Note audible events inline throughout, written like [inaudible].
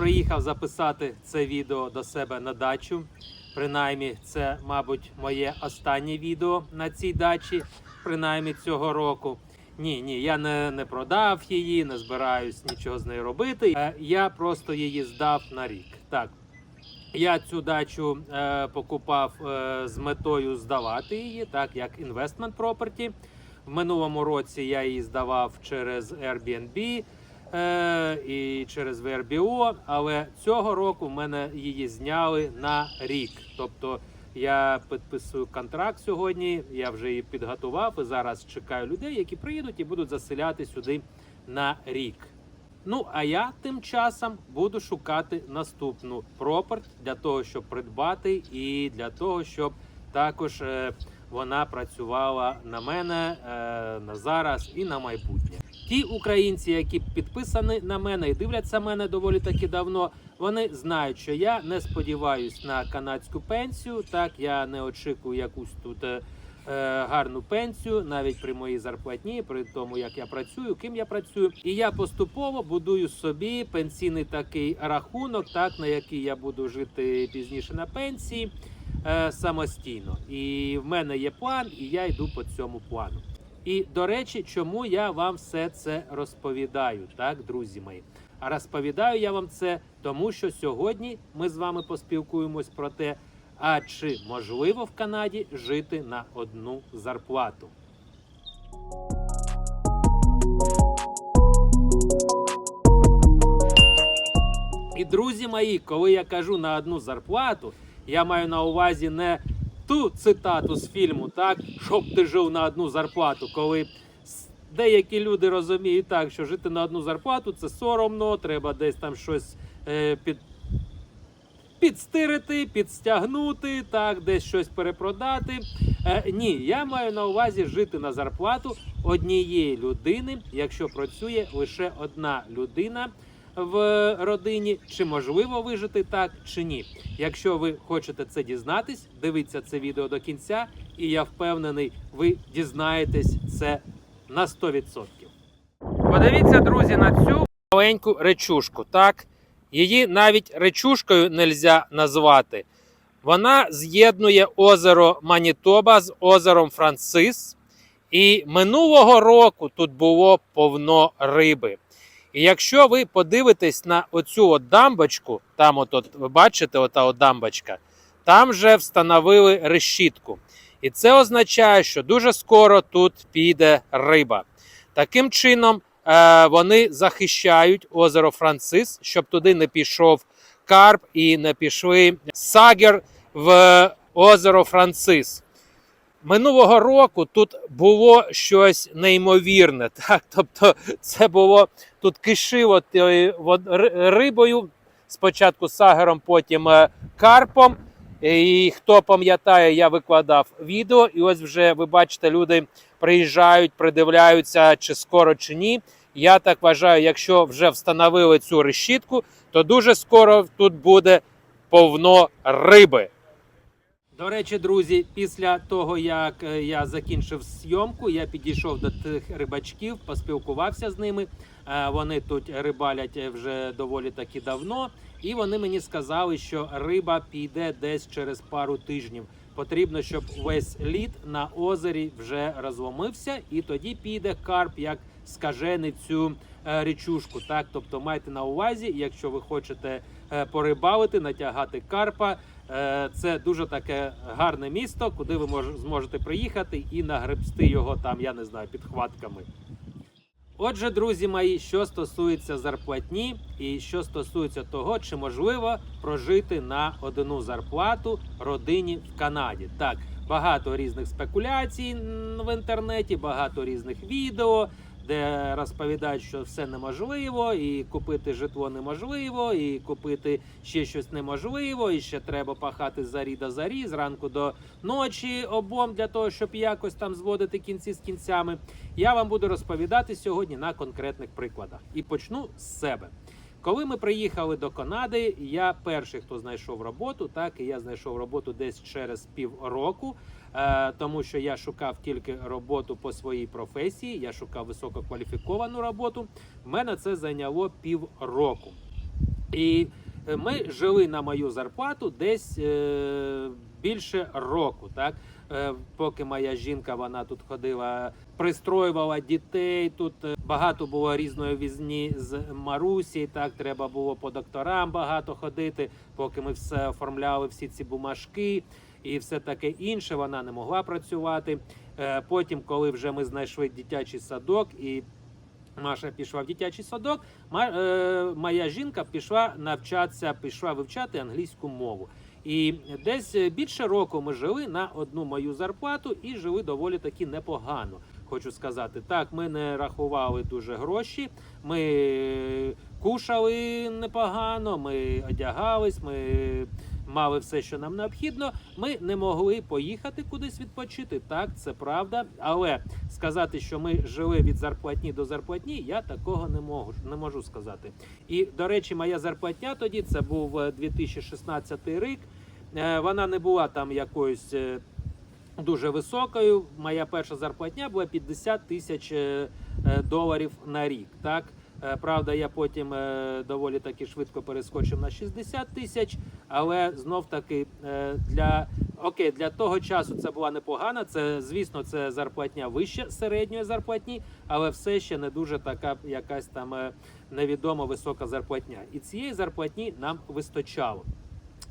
Приїхав записати це відео до себе на дачу. Принаймні, це, мабуть, моє останнє відео на цій дачі, принаймні цього року. Ні, ні, я не, не продав її, не збираюсь нічого з нею робити. Е, Я просто її здав на рік. Так, я цю дачу е, покупав е, з метою здавати її, так як investment property. В минулому році я її здавав через Airbnb е, і через VRBO, але цього року в мене її зняли на рік. Тобто я підписую контракт сьогодні, я вже її підготував і зараз чекаю людей, які приїдуть і будуть заселяти сюди на рік. Ну, а я тим часом буду шукати наступну пропорт для того, щоб придбати, і для того, щоб також е, вона працювала на мене е, на зараз і на майбутнє. Ті українці, які підписані на мене і дивляться мене доволі таки давно, вони знають, що я не сподіваюсь на канадську пенсію. Так я не очікую якусь тут. е, е, гарну пенсію навіть при моїй зарплатні, при тому як я працюю, ким я працюю, і я поступово будую собі пенсійний такий рахунок, так на який я буду жити пізніше на пенсії е, самостійно. І в мене є план, і я йду по цьому плану. І до речі, чому я вам все це розповідаю, так, друзі мої? А розповідаю я вам це, тому що сьогодні ми з вами поспілкуємось про те, а чи можливо в Канаді жити на одну зарплату? І друзі мої, коли я кажу на одну зарплату, я маю на увазі не ту цитату з фільму, так, щоб ти жив на одну зарплату, коли деякі люди розуміють так, що жити на одну зарплату це соромно, треба десь там щось е, під, підстирити, підстягнути, так, десь щось перепродати. Е, ні, я маю на увазі жити на зарплату однієї людини, якщо працює лише одна людина в родині, чи можливо вижити так, чи ні. Якщо ви хочете це дізнатись, дивіться це відео до кінця, і я впевнений, ви дізнаєтесь це на 100%. Подивіться, друзі, на цю маленьку речушку. Так, її навіть речушкою нельзя назвати. Вона з'єднує озеро Манітоба з озером Францис. І минулого року тут було повно риби. І якщо ви подивитесь на оцю от дамбочку, там от, от ви бачите, ота от дамбочка, там вже встановили решітку. І це означає, що дуже скоро тут піде риба. Таким чином, е, вони захищають озеро Францис, щоб туди не пішов карп і не пішли сагер в озеро Францис. Минулого року тут було щось неймовірне. [laughs] Так? Тобто, це було тут кишило рибою, спочатку сагером, потім е, карпом. І хто пам'ятає, я викладав відео, і ось вже ви бачите, люди приїжджають, придивляються, чи скоро, чи ні. Я так вважаю, якщо вже встановили цю решітку, то дуже скоро тут буде повно риби. До речі, друзі, після того як е, я закінчив зйомку, я підійшов до тих рибачків, поспілкувався з ними. Е, Вони тут рибалять е, вже доволі таки давно, і вони мені сказали, що риба піде десь через пару тижнів. Потрібно, щоб весь лід на озері вже розломився, і тоді піде карп як скажений цю річушку. Так, тобто майте на увазі, якщо ви хочете порибалити, натягати карпа. Е, Це дуже таке гарне місто, куди ви зможете приїхати і нагребсти його там, я не знаю, підхватками. Отже, друзі мої, що стосується зарплатні, і що стосується того, чи можливо прожити на одну зарплату родині в Канаді. Так, багато різних спекуляцій в інтернеті, багато різних відео, де розповідають, що все неможливо, і купити житло неможливо, і купити ще щось неможливо, і ще треба пахати зарі до зарі, зранку до ночі обом для того, щоб якось там зводити кінці з кінцями. Я вам буду розповідати сьогодні на конкретних прикладах. І почну з себе. Коли ми приїхали до Канади, я перший, хто знайшов роботу, так і я знайшов роботу десь через півроку. Е, тому що я шукав тільки роботу по своїй професії, я шукав висококваліфіковану роботу. В мене це зайняло півроку. І е, ми жили на мою зарплату десь е, більше року, так? Поки моя жінка вона тут ходила, пристроювала дітей. Тут багато було різної візні з Марусі. Так треба було по докторам багато ходити, поки ми все оформляли, всі ці бумажки і все таке інше. Вона не могла працювати. Е, Потім, коли вже ми знайшли дитячий садок і Маша пішла в дитячий садок. е, Моя жінка пішла навчатися, пішла вивчати англійську мову. І десь більше року ми жили на одну мою зарплату і жили доволі таки непогано. Хочу сказати, так, ми не рахували дуже гроші. Ми кушали непогано, ми одягались, ми мали все, що нам необхідно. Ми не могли поїхати кудись відпочити. Так, це правда. Але сказати, що ми жили від зарплатні до зарплатні, я такого не можу, не можу сказати. І до речі, моя зарплатня тоді це був е, 2016 рік. Е, Вона не була там якоюсь е, дуже високою. Моя перша зарплатня була 50 тисяч е, е, доларів на рік. Так. Е, Правда, я потім е, доволі таки швидко перескочив на 60 тисяч, але знов таки е, для окей, для того часу це була непогана. Це звісно, це зарплатня вище середньої зарплатні, але все ще не дуже така якась там невідома висока зарплатня. І цієї зарплатні нам вистачало.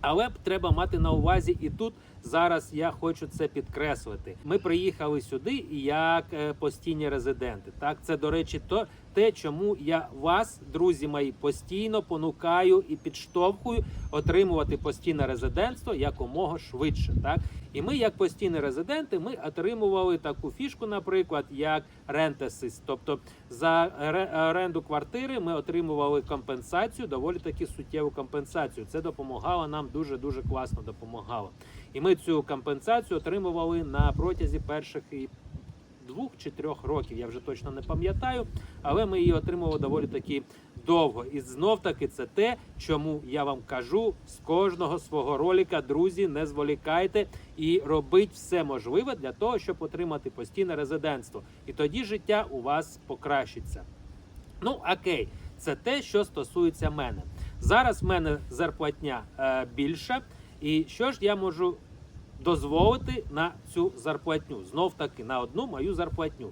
Але треба мати на увазі, і тут зараз я хочу це підкреслити. Ми приїхали сюди як постійні резиденти. Так, це до речі, то те, чому я вас, друзі мої, постійно понукаю і підштовхую отримувати постійне резидентство якомога швидше. Так, і ми, як постійні резиденти, ми отримували таку фішку, наприклад, як рентесис. Тобто за оренду квартири ми отримували компенсацію, доволі таки суттєву компенсацію. Це допомагало нам дуже дуже класно допомагало. І ми цю компенсацію отримували на протязі перших і двох чи трьох років. Я вже точно не пам'ятаю, але ми її отримували доволі таки довго. І знов таки це те, чому я вам кажу з кожного свого ролика, друзі, не зволікайте і робіть все можливе для того, щоб отримати постійне резидентство. І тоді життя у вас покращиться. Ну, окей, це те, що стосується мене. Зараз в мене зарплатня е, більша. І що ж я можу дозволити на цю зарплатню? Знов таки на одну мою зарплатню.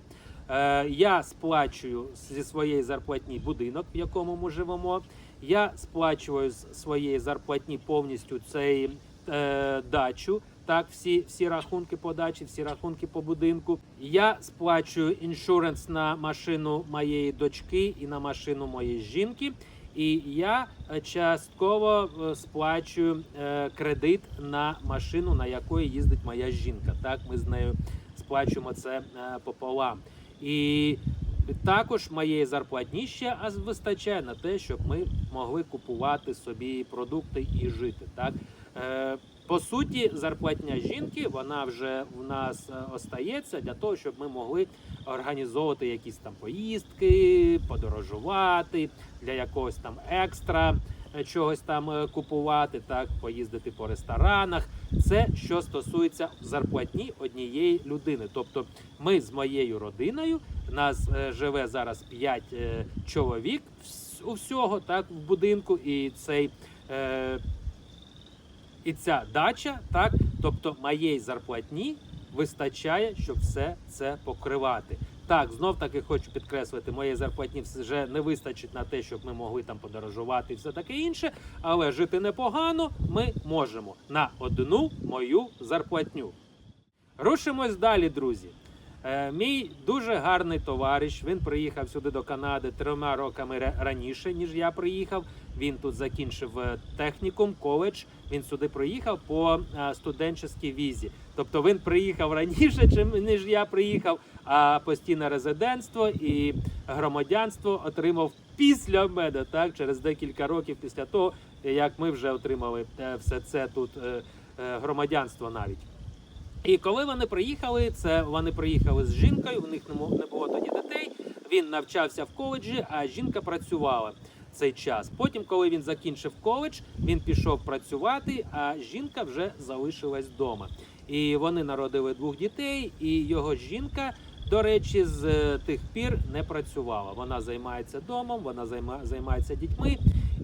Е, я сплачую зі своєї зарплатні будинок, в якому ми живемо. Я сплачую з своєї зарплатні повністю цей е, дачу. Так, всі, всі рахунки по дачі, всі рахунки по будинку. Я сплачую іншуренс на машину моєї дочки і на машину моєї жінки. І я е, частково е, сплачую е, кредит на машину, на якої їздить моя жінка. Так, ми з нею сплачуємо це пополам. І також моєї зарплатні ще вистачає на те, щоб ми могли купувати собі продукти і жити. Так по суті, зарплатня жінки вона вже в нас е, остається для того, щоб ми могли організовувати якісь там поїздки, подорожувати для якогось там екстра е, чогось там е, купувати, так поїздити по ресторанах. Це що стосується зарплатні однієї людини. Тобто, ми з моєю родиною нас живе зараз 5 чоловік у всього, так в будинку, і цей. І ця дача, так, тобто моєї зарплатні вистачає, щоб все це покривати. Так, знов таки хочу підкреслити, моєї зарплатні вже не вистачить на те, щоб ми могли там подорожувати і все таке інше. Але жити непогано ми можемо на одну мою зарплатню. Рушимось далі, друзі. Е, мій дуже гарний товариш. Він приїхав сюди до Канади трьома роками раніше, ніж я приїхав. Він тут закінчив е, технікум, коледж. Він сюди приїхав по е, студентській візі. Тобто він приїхав раніше, [laughs] ніж я приїхав. А постійне резидентство і громадянство отримав після мене, так через декілька років після того, як ми вже отримали е, все це тут громадянство навіть. І коли вони приїхали, це вони приїхали з жінкою. В них не було тоді дітей. Він навчався в коледжі, а жінка працювала цей час. Потім, коли він закінчив коледж, він пішов працювати, а жінка вже залишилась вдома. і вони народили двох дітей, і його жінка. До речі, з е, тих пір не працювала. Вона займається домом, вона займа, займається дітьми.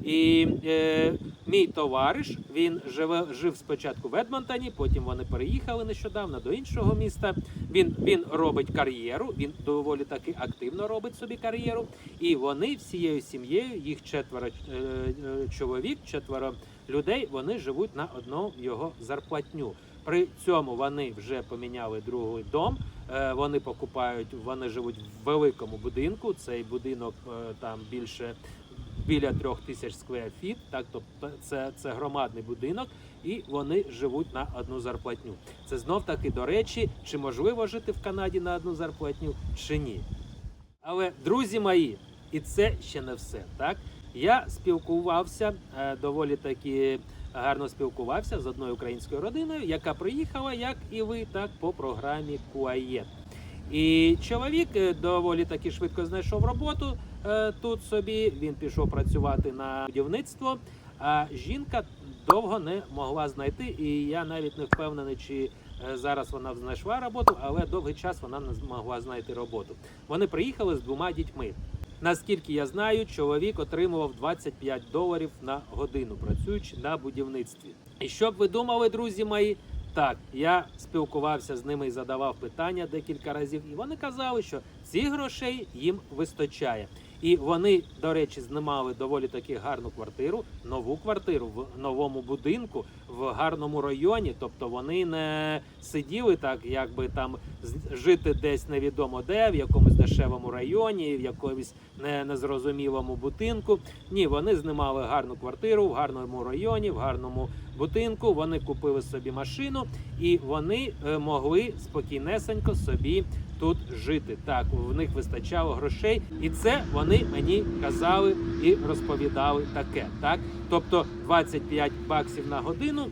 І е, мій товариш він живе жив спочатку в Едмонтоні, потім вони переїхали нещодавно до іншого міста. Він він робить кар'єру. Він доволі таки активно робить собі кар'єру. І вони всією сім'єю, їх четверо е, е, чоловік, четверо людей. Вони живуть на одну його зарплатню. При цьому вони вже поміняли другий дом. Е, Вони покупають, вони живуть в великому будинку. Цей будинок е, там більше біля трьох тисяч сквер фіт. Так, тобто це, це громадний будинок, і вони живуть на одну зарплатню. Це знов таки до речі, чи можливо жити в Канаді на одну зарплатню, чи ні. Але друзі мої, і це ще не все. Так я спілкувався е, доволі таки гарно спілкувався з одною українською родиною, яка приїхала, як і ви, так по програмі Куаєт. І чоловік е, доволі таки швидко знайшов роботу тут собі. Він пішов працювати на будівництво. А жінка довго не могла знайти, і я навіть не впевнений, чи е, зараз вона знайшла роботу, але довгий час вона не змогла знайти роботу. Вони приїхали з двома дітьми. Наскільки я знаю, чоловік отримував 25 доларів на годину, працюючи на будівництві. І що б ви думали, друзі мої? Так, я спілкувався з ними і задавав питання декілька разів, і вони казали, що цих грошей їм вистачає. І вони, до речі, знімали доволі таки гарну квартиру, нову квартиру в новому будинку в гарному районі. Тобто вони не сиділи так, якби там жити десь невідомо де, в якомусь дешевому районі, в якомусь не, незрозумілому будинку. Ні, вони знімали гарну квартиру в гарному районі, в гарному будинку. Вони купили собі машину і вони е, могли спокійнесенько собі тут жити. Так, в них вистачало грошей, і це вони мені казали і розповідали таке. Так, тобто 25 баксів на годину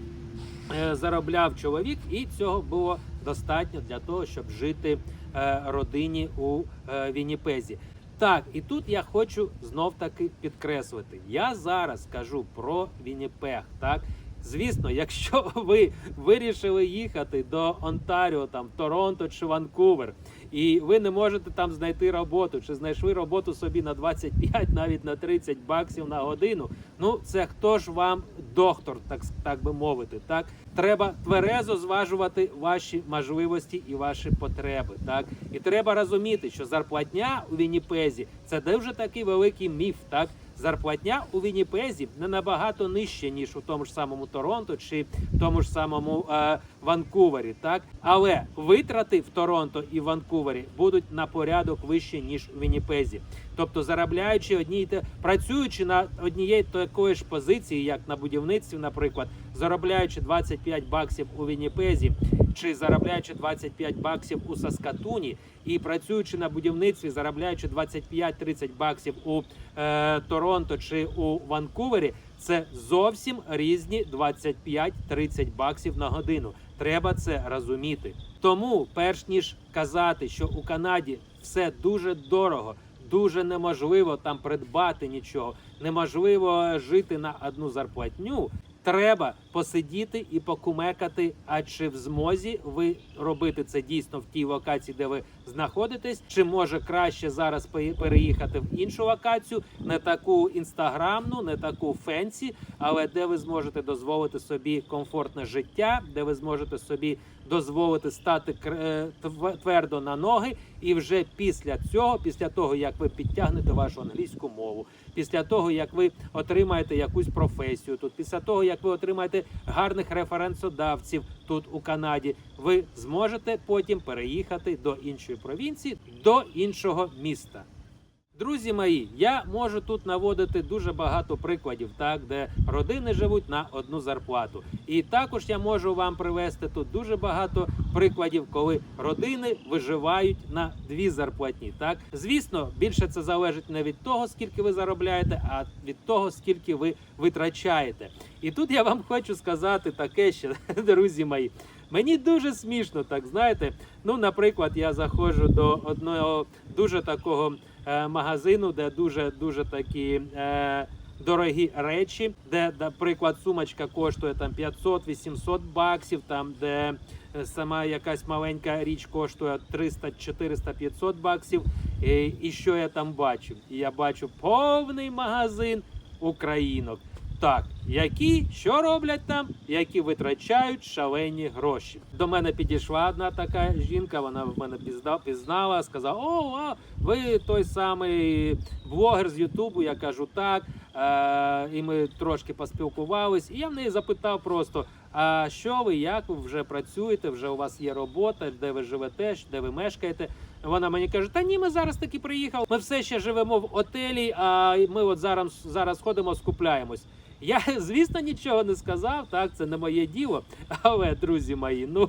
е, заробляв чоловік, і цього було достатньо для того, щоб жити е, родині у е, Вінніпезі. Так, і тут я хочу знов таки підкреслити. Я зараз кажу про Вінніпег, так. Звісно, якщо [laughs] ви вирішили їхати до Онтаріо, там Торонто чи Ванкувер, і ви не можете там знайти роботу, чи знайшли роботу собі на 25, [laughs] навіть на 30 баксів на годину. Ну це хто ж вам доктор, так так би мовити, так треба тверезо зважувати ваші можливості і ваші потреби. Так і треба розуміти, що зарплатня у Вінніпезі це дуже такий великий міф, так. Зарплатня у Вінніпезі не набагато нижче, ніж у тому ж самому Торонто чи в тому ж самому е, Ванкувері, так але витрати в Торонто і Ванкувері будуть на порядок вище ніж у Вінніпезі. Тобто, заробляючи одні те, працюючи на однієї такої ж позиції, як на будівництві, наприклад, заробляючи 25 баксів у Вінніпезі, чи заробляючи 25 баксів у Саскатуні, і працюючи на будівництві, заробляючи 25-30 баксів у е, Торонто чи у Ванкувері, це зовсім різні 25-30 баксів на годину. Треба це розуміти. Тому, перш ніж казати, що у Канаді все дуже дорого, дуже неможливо там придбати нічого, неможливо жити на одну зарплатню. Треба посидіти і покумекати, а чи в змозі ви робити це дійсно в тій локації, де ви знаходитесь, чи може краще зараз переїхати в іншу локацію, не таку інстаграмну, не таку фенсі, але де ви зможете дозволити собі комфортне життя, де ви зможете собі дозволити стати е, твердо на ноги, і вже після цього, після того як ви підтягнете вашу англійську мову, після того як ви отримаєте якусь професію тут, після того як ви отримаєте гарних референсодавців тут у Канаді, ви зможете потім переїхати до іншої провінції, до іншого міста. Друзі мої, я можу тут наводити дуже багато прикладів, так де родини живуть на одну зарплату. І також я можу вам привести тут дуже багато прикладів, коли родини виживають на дві зарплатні. Так, звісно, більше це залежить не від того, скільки ви заробляєте, а від того, скільки ви витрачаєте. І тут я вам хочу сказати таке ще, [laughs] друзі мої. Мені дуже смішно, так знаєте. Ну, наприклад, я заходжу до одного дуже такого магазину, де дуже дуже такі е, дорогі речі, де, наприклад, сумочка коштує там 500-800 баксів, там де е, сама якась маленька річ коштує 300, 400, 500 баксів. І, і що я там бачу? Я бачу повний магазин українок. Так, які що роблять там, які витрачають шалені гроші. До мене підійшла одна така жінка. Вона в мене пізна, пізнала, сказала: О, а, ви той самий блогер з Ютубу. Я кажу так. Е, і ми трошки поспілкувались. І я в неї запитав просто: а що ви, як ви вже працюєте? Вже у вас є робота, де ви живете, де ви мешкаєте? Вона мені каже: Та ні, ми зараз таки приїхали. Ми все ще живемо в отелі. А ми от зараз зараз ходимо, скупляємось. Я, звісно, нічого не сказав, так це не моє діло. Але, друзі мої, ну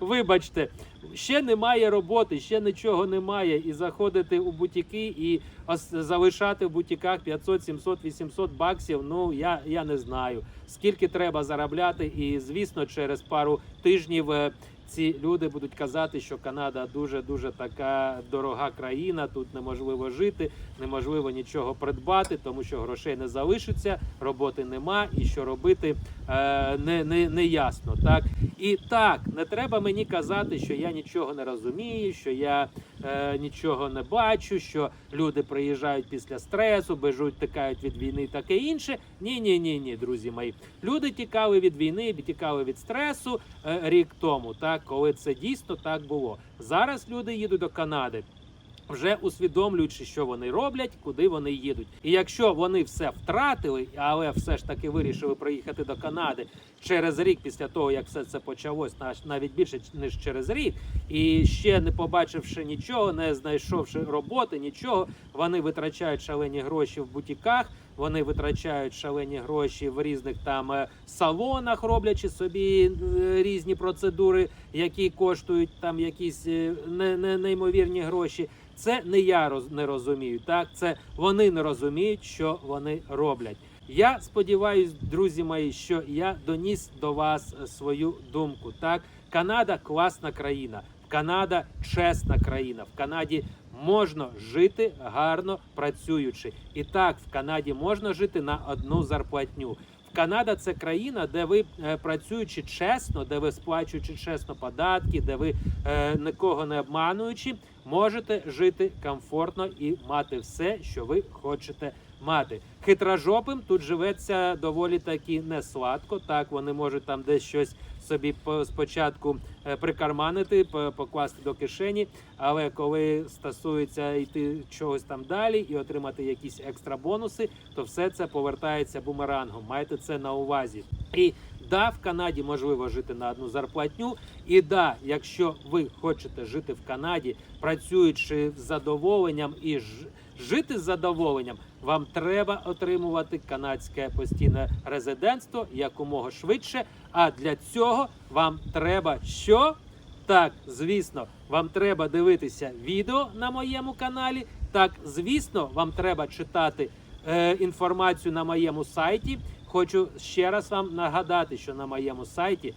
вибачте, ще немає роботи, ще нічого немає. І заходити у бутіки і залишати в бутіках 500, 700, 800 баксів. Ну я, я не знаю скільки треба заробляти. І звісно, через пару тижнів. Ці люди будуть казати, що Канада дуже дуже така дорога країна. Тут неможливо жити, неможливо нічого придбати, тому що грошей не залишиться, роботи нема, і що робити е, не, не, не ясно. Так і так, не треба мені казати, що я нічого не розумію, що я е, нічого не бачу, що люди приїжджають після стресу, бежуть, тікають від війни таке інше. Ні, ні, ні, ні, друзі мої. Люди тікали від війни, тікали від стресу е, рік тому, так коли це дійсно так було. Зараз люди їдуть до Канади. Вже усвідомлюючи, що вони роблять, куди вони їдуть, і якщо вони все втратили, але все ж таки вирішили приїхати до Канади через рік після того, як все це почалось, навіть більше ніж через рік, і ще не побачивши нічого, не знайшовши роботи, нічого, вони витрачають шалені гроші в бутіках. Вони витрачають шалені гроші в різних там е, салонах, роблячи собі е, різні процедури, які коштують там якісь е, не, не, неймовірні гроші. Це не я роз, не розумію. Так, це вони не розуміють, що вони роблять. Я сподіваюся, друзі мої, що я доніс до вас е, свою думку. Так, Канада класна країна. Канада чесна країна. В Канаді можна жити гарно працюючи. І так, в Канаді можна жити на одну зарплатню. Канада це країна, де ви е, працюючи чесно, де ви сплачуючи чесно податки, де ви е, нікого не обмануючи, можете жити комфортно і мати все, що ви хочете мати. Хитрожопим тут живеться доволі таки несладко. Так вони можуть там десь щось собі по- спочатку е, прикарманити, покласти до кишені. Але коли стосується йти чогось там далі і отримати якісь екстра бонуси, то все це повертається бумерангом. Майте це на увазі. І да, в Канаді можливо жити на одну зарплатню. І да, якщо ви хочете жити в Канаді, працюючи з задоволенням і жити з задоволенням, вам треба отримувати канадське постійне резидентство якомога швидше. А для цього вам треба що? Так, звісно, вам треба дивитися відео на моєму каналі. Так, звісно, вам треба читати е, інформацію на моєму сайті. Хочу ще раз вам нагадати, що на моєму сайті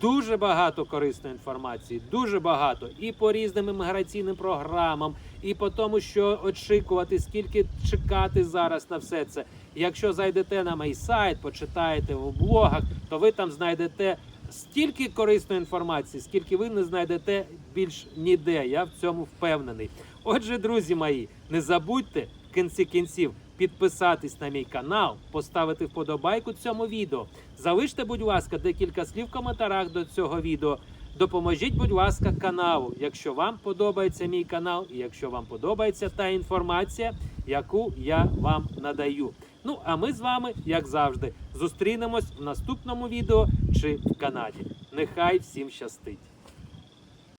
дуже багато корисної інформації, дуже багато і по різним імміграційним програмам, і по тому, що очікувати, скільки чекати зараз на все це. Якщо зайдете на мій сайт, почитаєте в блогах, то ви там знайдете стільки корисної інформації, скільки ви не знайдете більш ніде. Я в цьому впевнений. Отже, друзі мої, не забудьте в кінці кінців підписатись на мій канал, поставити вподобайку цьому відео. Залиште, будь ласка, декілька слів в коментарях до цього відео. Допоможіть, будь ласка, каналу, якщо вам подобається мій канал, і якщо вам подобається та інформація, яку я вам надаю. Ну а ми з вами, як завжди, зустрінемось в наступному відео чи в Канаді. Нехай всім щастить!